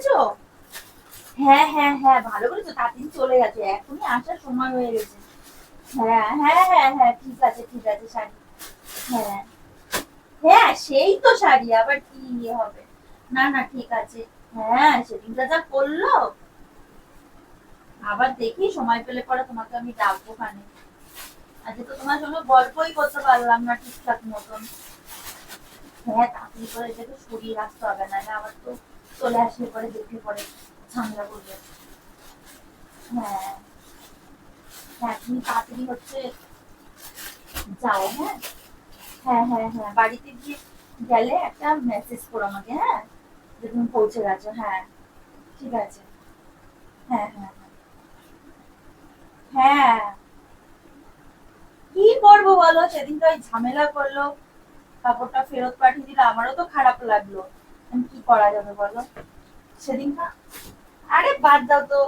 করেছ? হ্যাঁ হ্যাঁ হ্যাঁ ভালো করেছ। তাড়াতাড়ি চলে গেছে। এখনই আসার সময় হয়ে গেছে। হ্যাঁ হ্যাঁ হ্যাঁ হ্যাঁ ঠিক আছে ঠিক আছে, শাড়ি। হ্যাঁ হ্যাঁ সেই তো শাড়ি, আবার কি ইয়ে হবে? না না, ঠিক আছে। হ্যাঁ সেদিনটা যা করল। আবার দেখি, সময় পেলে পরে তোমাকে আমি ডাকবো খানে আজকে তো তোমার সঙ্গে গল্পই করতে পারলাম না ঠিকঠাক মতন। হ্যাঁ তাড়াতাড়ি করে যেতে শরীর আসতে হবে না আবার তো চলে আসলে পরে দেখলে পরে ঝামেলা করবে। হ্যাঁ। হ্যাঁ তুমি তাড়াতাড়ি হচ্ছে যাও হ্যাঁ? হ্যাঁ হ্যাঁ হ্যাঁ। বাড়িতে গিয়ে গেলে একটা মেসেজ করো আমাকে হ্যাঁ? যে তুমি পৌঁছে গেছো হ্যাঁ। ঠিক আছে। হ্যাঁ হ্যাঁ হ্যাঁ। হ্যাঁ। কি করব বলো? সেদিন তো ওই ঝামেলা করল। কাপড়টা ফেরত পাঠিয়ে দিলে আমারও তো খারাপ লাগল। কি করা যাবে বলো? সেদিন আরে বাদ দাও তো।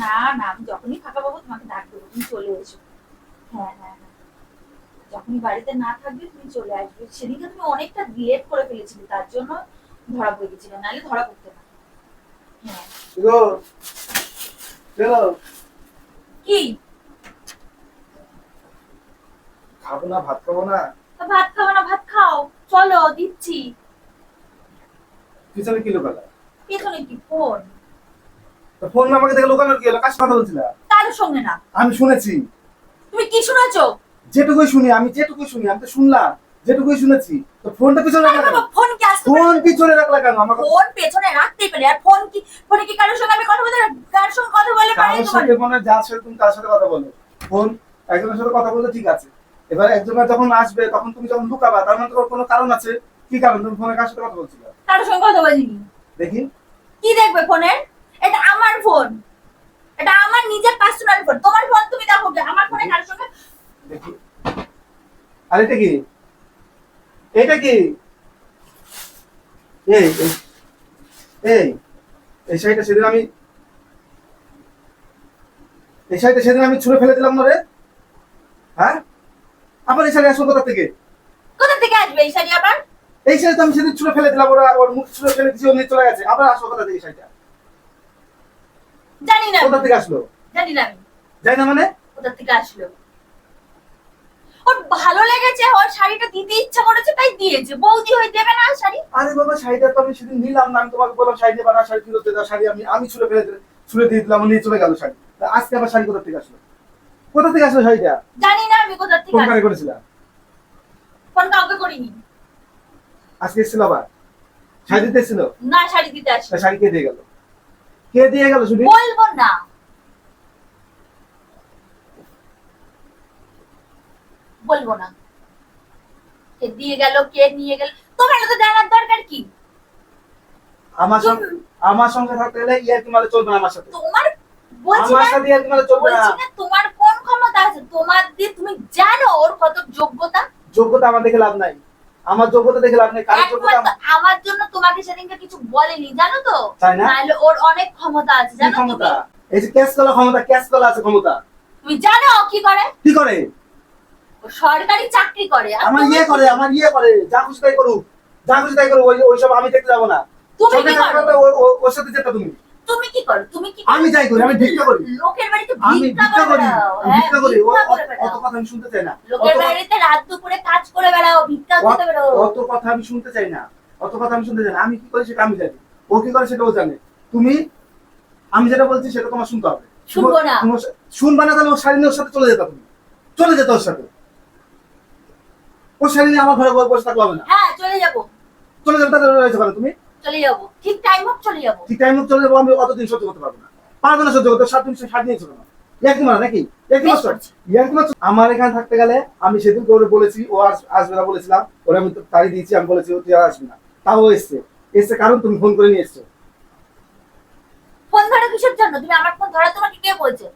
না না আমি যখনই ফাঁকা পাবো তোমাকে ডাক দেবো তুমি চলে এসো। হ্যাঁ হ্যাঁ হ্যাঁ। যখনই বাড়িতে না থাকবে তুমি চলে আসবে। সেদিনকে তুমি অনেকটা লেট করে ফেলেছিলে তার জন্য ধরা পড়ে গেছিলে নাহলে ধরা পড়তে না। হ্যাঁ। কি? খাব না ভাত খাব না? ভাত খাব না ভাত খাও। চলো দিচ্ছি। পিছনে কি লোকালা পেছনে কি? ফোন। ফোন আমাকে দেখে লোকানোর কি হলো? কার সাথে কথা বলছিলা? সঙ্গে না। আমি শুনেছি। তুমি কি শুনেছো? যেটুকুই শুনি আমি যেটুকুই শুনি আমি তো শুনলাম যেটুকুই শুনেছি তো ফোনটা পিছনে ফোন কি আসতে ফোন পিছনে রাখলা কেন? আমার ফোন পেছনে রাখতেই পারে আর ফোন কি ফোনে কি কারোর সঙ্গে আমি কথা বলতে কারোর সঙ্গে কথা বলে পারি কারোর সাথে মনে যার সাথে তুমি তার সাথে কথা বলো। ফোন একজনের সাথে কথা বলতে ঠিক আছে। এবার একজনের যখন আসবে তখন তুমি যখন লুকাবা তার মানে তো কোনো কারণ আছে? কি কারণ তুমি ফোনে কার সাথে কথা বলছিলে? কারোর সঙ্গে কথা বলিনি। দেখি। কি দেখবে ফোনের? এটা আমার ফোন। এটা আমার নিজের পার্সোনাল ফোন তোমার ফোন তুমি দেখো? আমার ফোনে কারোর সঙ্গে দেখি। আর এটা কি? এটা কি? এই এই, এই শাড়িটা সেদিন আমি এই শাড়িটা সেদিন আমি ছুঁড়ে ফেলে দিলাম না রে? হ্যাঁ? আবার এই শাড়ি আসলো কোথা থেকে? কোথা থেকে আসবে এই শাড়ি আবার? এই শাড়ি তো আমি সেদিন ছুঁড়ে ফেলে দিলাম ওরা ওর মুখ ছুঁড়ে ফেলে দিয়েছি ও নিয়ে চলে গেছে। আবার আসলো কোথা থেকে শাড়িটা? জানি না। কোথা থেকে আসলো? জানি না আমি। যাই না মানে? কোথা থেকে আসলো? ওর ভালো লেগেছে ওর শাড়িটা দিতে ইচ্ছা করেছে তাই দিয়েছে। বৌদি হয়ে দেবে না শাড়ি? আরে বাবা শাড়িটা তো আমি সেদিন নিলাম না আমি তোমাকে বললাম শাড়ি দেবা না শাড়ি ফেরত দাও শাড়ি আমি আমি ছুঁড়ে ফেলে ছুঁড়ে দিয়ে দিলাম নিয়ে চলে গেল শাড়ি। আজকে আবার শাড়ি কোথা থেকে আসলো? কোথা থেকে আসলো শাড়িটা? জানি না আমি কোথা থেকে ফোন করেছিলাম? ফোন কাউকে করিনি। আজকে এসেছিল আবার? শাড়ি দিতে এসেছিল? না শাড়ি দিতে আসলো তা শাড়ি কে দিয়ে গেল? কে দিয়ে গেল শুনি? বলব না। বলব না। কে দিয়ে গেল কে নিয়ে গেল? তোমার তো জানার দরকার কি? আমার সঙ্গে আমার সঙ্গে থাকতে গেলে ইয়ার মালে চলবে না আমার সাথে? তোমার বলছি আমার সাথে ইয়ার কি চলবে না তোমার কোন ক্ষমতা আছে? তোমার দিয়ে তুমি জানো ওর কত যোগ্যতা? যোগ্যতা আমার দেখে লাভ নাই। আমার যোগ্যতা দেখে লাভ নেই কারোর যোগ্যতা আমার জন্য তোমাকে সেদিনকে কিছু বলেনি জানো তো? তাই না? নাহলে ওর অনেক ক্ষমতা আছে জানো ক্ষমতা? এই যে ক্যাশ কলা ক্ষমতা ক্যাশ কলা আছে ক্ষমতা। তুমি জানো কি করে? কি করে? ও সরকারি চাকরি করে আমার ইয়ে করে আমার ইয়ে করে যা খুশি তাই করুক যা খুশি তাই করুক ওই ওইসব আমি দেখতে যাব না। তুমি করো? ওর সাথে যেতে তুমি। করো আমি যাই করি, আমি ভিক্ষা করি। লোকের বাড়িতে আমি ভিক্ষা করে হ্যাঁ, ভিক্ষা করি। ভিক্ষা করে অত- কথা আমি শুনতে চাই না। লোকের বাড়িতে রাত দুপুরে কাজ করে বেড়াও ভিক্ষা করতে বেড়াও। অত কথা আমি শুনতে চাই না। অত কথা আমি শুনতে চাই না। আমি কি করি সেটা আমি জানি। ও কি করে সেটা ও জানে। তুমি আমি যেটা বলছি সেটা তোমার শুনতে হবে। শুনব না। শুনবা না তাহলে ও শাড়ি ওর সাথে চলে যেতে তুমি। চলে যেতে ওর সাথে। ও শাড়ি আমার ঘরে বসে থাকলে হবে না। হ্যাঁ চলে যাব। চলে যাবে তাহলে রয়েছে তুমি? চলে যাব। ঠিক টাইম হোক চলে যাব। ঠিক টাইম চলে যাব আমি অতদিন সহ্য করতে পারব না। পারব না সহ্য করতে সাত দিন সাত দিন না নাকি? মাস। মাস আমার এখানে থাকতে গেলে আমি সেদিন ওরে বলেছি ও আসবে না বলেছিলাম। ওরে আমি তো তাড়ি দিয়েছি আমি বলেছি ও তুই আর আসবি না। তাও এসছে। এসছে কারণ তুমি ফোন করে নিয়ে এসছো। ফোন ধরো কিসের জন্য? তুমি আমার ফোন ধরা তোমাকে কে বলছে?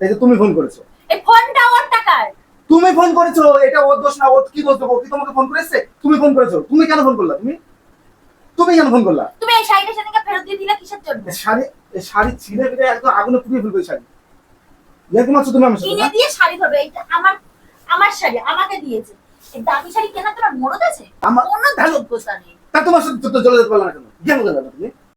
এই যে তুমি ফোন করেছ। এই ফোনটা ওর টাকার। তুমি ফোন করেছ এটা ওর দোষ না ও কি দোষ দেবো? কি তোমাকে ফোন করেছে? তুমি ফোন করেছ। তুমি কেন ফোন করলা তুমি? তুমি কেন ফোন করলা? তুমি এই শাড়িটা সেদিনকে ফেরত দিয়ে দিলা কিসের জন্য? শাড়ি এই শাড়ি ছিঁড়ে ফিরে একদম আগুনে পুড়িয়ে ফেলবে এই শাড়ি। ইয়ার কি মারছো তুমি আমার সাথে কিনে দিয়ে শাড়ি হবে এটা আমার আমার শাড়ি আমাকে দিয়েছে। এই দামি শাড়ি কেনা তোমার মরদ আছে? আমার- অন্য কোনো যোগ্যতা নেই। তা তোমার সাথে তো চলে যেতে পারলাম না কেন? কেন গেল তুমি?